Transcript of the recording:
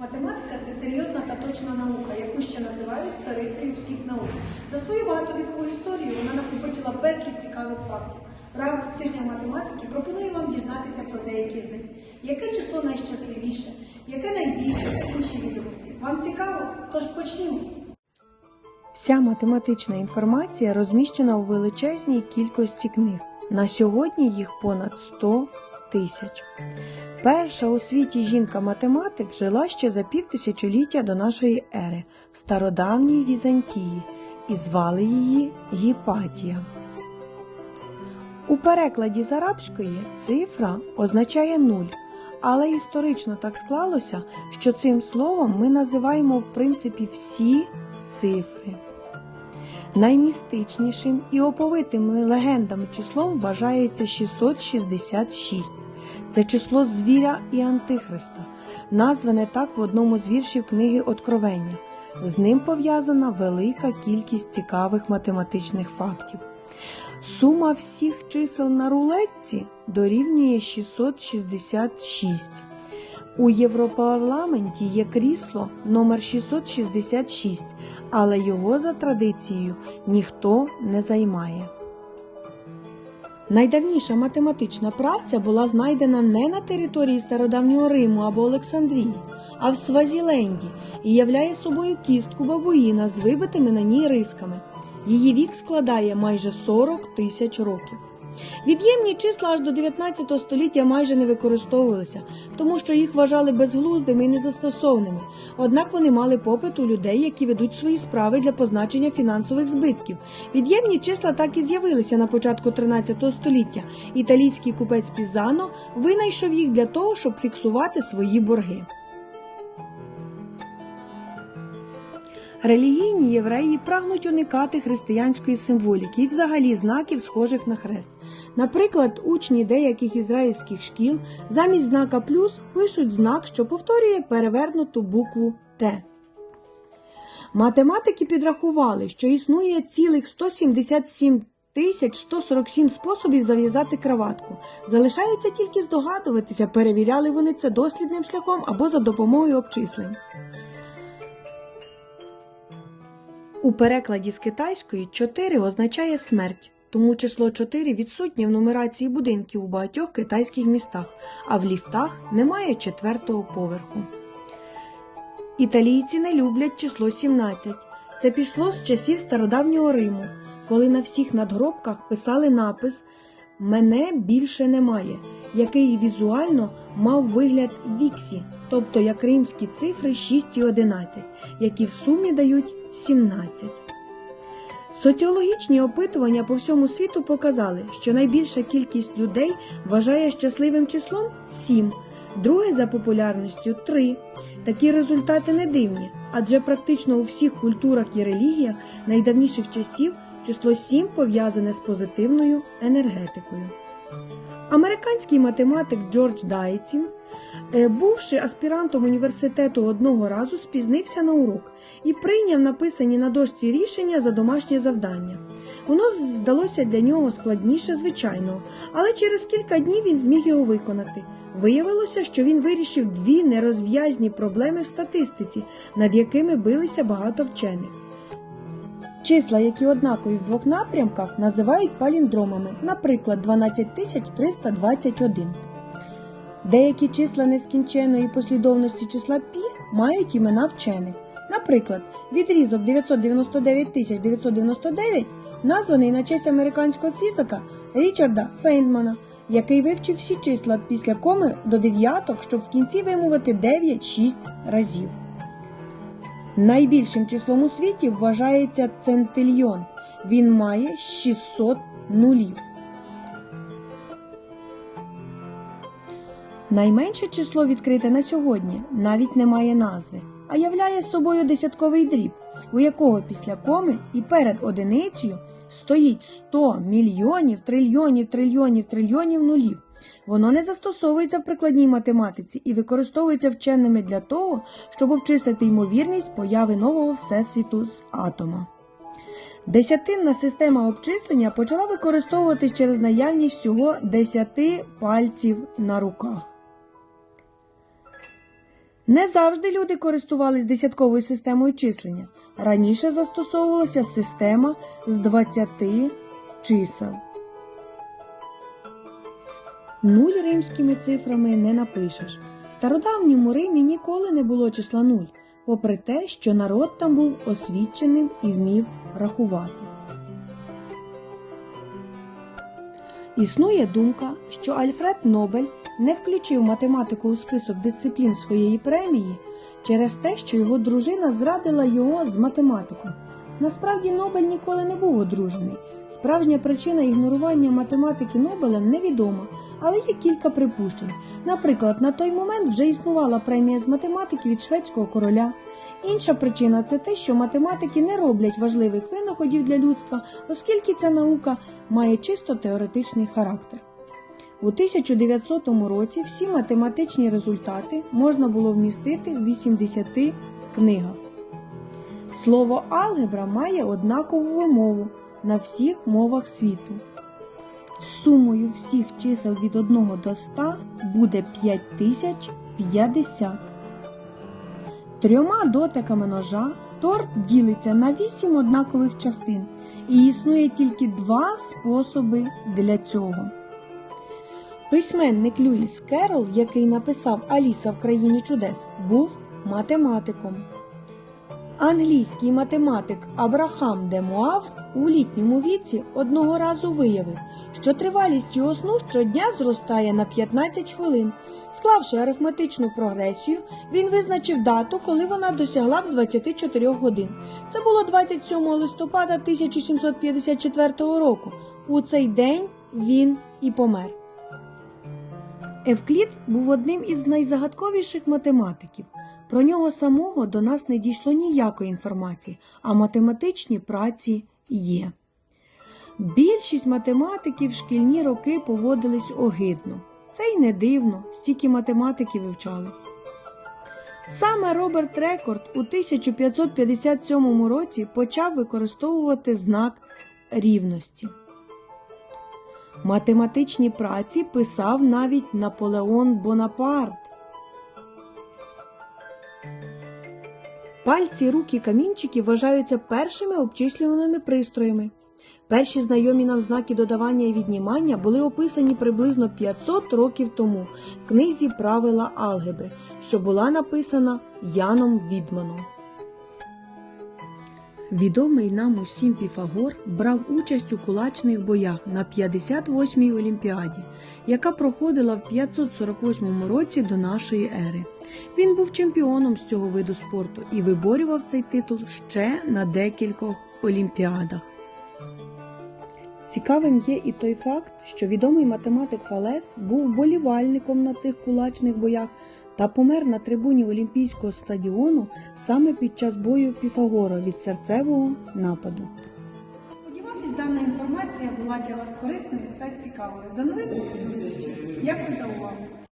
Математика це серйозна та точна наука, яку ще називають царицею всіх наук. За свою багатовікову історію вона накопичила безліч цікавих фактів. В рамках тижня математики пропоную вам дізнатися про деякі з них. Яке число найщасливіше, яке найбільше та інші відомості. Вам цікаво? Тож почнімо. Вся математична інформація розміщена у величезній кількості книг. На сьогодні їх понад 100 тисяч. Перша у світі жінка-математик жила ще за півтисячоліття до нашої ери в стародавній Візантії і звали її Гіпатія. У перекладі з арабської цифра означає нуль, але історично так склалося, що цим словом ми називаємо в принципі всі цифри. Наймістичнішим і оповитим легендами числом вважається 666. Це число звіря і антихриста, назване так в одному з віршів книги Откровення. З ним пов'язана велика кількість цікавих математичних фактів. Сума всіх чисел на рулетці дорівнює 666. У Європарламенті є крісло номер 666, але його за традицією ніхто не займає. Найдавніша математична праця була знайдена не на території стародавнього Риму або Олександрії, а в Свазіленді і являє собою кістку бабуїна з вибитими на ній рисками. Її вік складає майже 40 тисяч років. Від'ємні числа аж до 19 століття майже не використовувалися, тому що їх вважали безглуздими і незастосовними. Однак вони мали попит у людей, які ведуть свої справи для позначення фінансових збитків. Від'ємні числа так і з'явилися на початку 13 століття. Італійський купець Пізано винайшов їх для того, щоб фіксувати свої борги. Релігійні євреї прагнуть уникати християнської символіки і взагалі знаків, схожих на хрест. Наприклад, учні деяких ізраїльських шкіл замість знака плюс пишуть знак, що повторює перевернуту букву Т. Математики підрахували, що існує цілих 177 тисяч 147 способів зав'язати краватку. Залишається тільки здогадуватися, перевіряли вони це дослідним шляхом або за допомогою обчислень. У перекладі з китайської 4 означає смерть, тому число 4 відсутнє в нумерації будинків у багатьох китайських містах, а в ліфтах немає четвертого поверху. Італійці не люблять число 17. Це пішло з часів стародавнього Риму, коли на всіх надгробках писали напис Мене більше немає, який візуально мав вигляд віксі, тобто як римські цифри 6 і 11, які в сумі дають 17. Соціологічні опитування по всьому світу показали, що найбільша кількість людей вважає щасливим числом 7, друге за популярністю 3. Такі результати не дивні, адже практично у всіх культурах і релігіях найдавніших часів число 7 пов'язане з позитивною енергетикою. Американський математик Джордж Дайцінг, е, бувши аспірантом університету одного разу, спізнився на урок і прийняв написані на дошці рішення за домашнє завдання. Воно здалося для нього складніше звичайного, але через кілька днів він зміг його виконати. Виявилося, що він вирішив дві нерозв'язні проблеми в статистиці, над якими билися багато вчених. Числа, які однакові в двох напрямках, називають паліндромами, наприклад, 12321. Деякі числа нескінченої послідовності числа пі мають імена вчених. Наприклад, відрізок 999 999 названий на честь американського фізика Річарда Фейнмана, який вивчив всі числа після коми до дев'яток, щоб в кінці вимовити 9-6 разів. Найбільшим числом у світі вважається центильйон. Він має 600 нулів. Найменше число відкрите на сьогодні навіть не має назви, а являє собою десятковий дріб, у якого після коми і перед одиницею стоїть 100 мільйонів, трильйонів, трильйонів, трильйонів нулів. Воно не застосовується в прикладній математиці і використовується вченими для того, щоб обчислити ймовірність появи нового всесвіту з атома. Десятинна система обчислення почала використовуватись через наявність всього 10 пальців на руках. Не завжди люди користувались десятковою системою числення. Раніше застосовувалася система з 20 чисел. Нуль римськими цифрами не напишеш. В стародавньому Римі ніколи не було числа нуль, попри те, що народ там був освіченим і вмів рахувати. Існує думка, що Альфред Нобель не включив математику у список дисциплін своєї премії через те, що його дружина зрадила його з математиком. Насправді Нобель ніколи не був одружений. Справжня причина ігнорування математики Нобелем невідома, але є кілька припущень. Наприклад, на той момент вже існувала премія з математики від шведського короля. Інша причина це те, що математики не роблять важливих винаходів для людства, оскільки ця наука має чисто теоретичний характер. У 1900 році всі математичні результати можна було вмістити в 80 книгах. Слово алгебра має однакову вимову на всіх мовах світу. Сумою всіх чисел від 1 до 100 буде 5050. Трьома дотиками ножа торт ділиться на 8 однакових частин, і існує тільки два способи для цього. Письменник Льюіс Керол, який написав Аліса в країні чудес, був математиком. Англійський математик Абрахам де Муав у літньому віці одного разу виявив, що тривалість його сну щодня зростає на 15 хвилин. Склавши арифметичну прогресію, він визначив дату, коли вона досягла б 24 годин. Це було 27 листопада 1754 року. У цей день він і помер. Евклід був одним із найзагадковіших математиків. Про нього самого до нас не дійшло ніякої інформації, а математичні праці є. Більшість математиків в шкільні роки поводились огидно. Це й не дивно, стільки математики вивчали. Саме Роберт Рекорд у 1557 році почав використовувати знак рівності. Математичні праці писав навіть Наполеон Бонапарт. Пальці, руки, камінчики вважаються першими обчислюваними пристроями. Перші знайомі нам знаки додавання і віднімання були описані приблизно 500 років тому в книзі Правила алгебри, що була написана Яном Відманом. Відомий нам усім Піфагор брав участь у кулачних боях на 58-й Олімпіаді, яка проходила в 548 році до нашої ери. Він був чемпіоном з цього виду спорту і виборював цей титул ще на декількох олімпіадах. Цікавим є і той факт, що відомий математик Фалес був вболівальником на цих кулачних боях та помер на трибуні Олімпійського стадіону саме під час бою Піфагора від серцевого нападу. Сподіваюсь, дана інформація була для вас корисною та цікавою. До нових зустрічей. Дякую за увагу.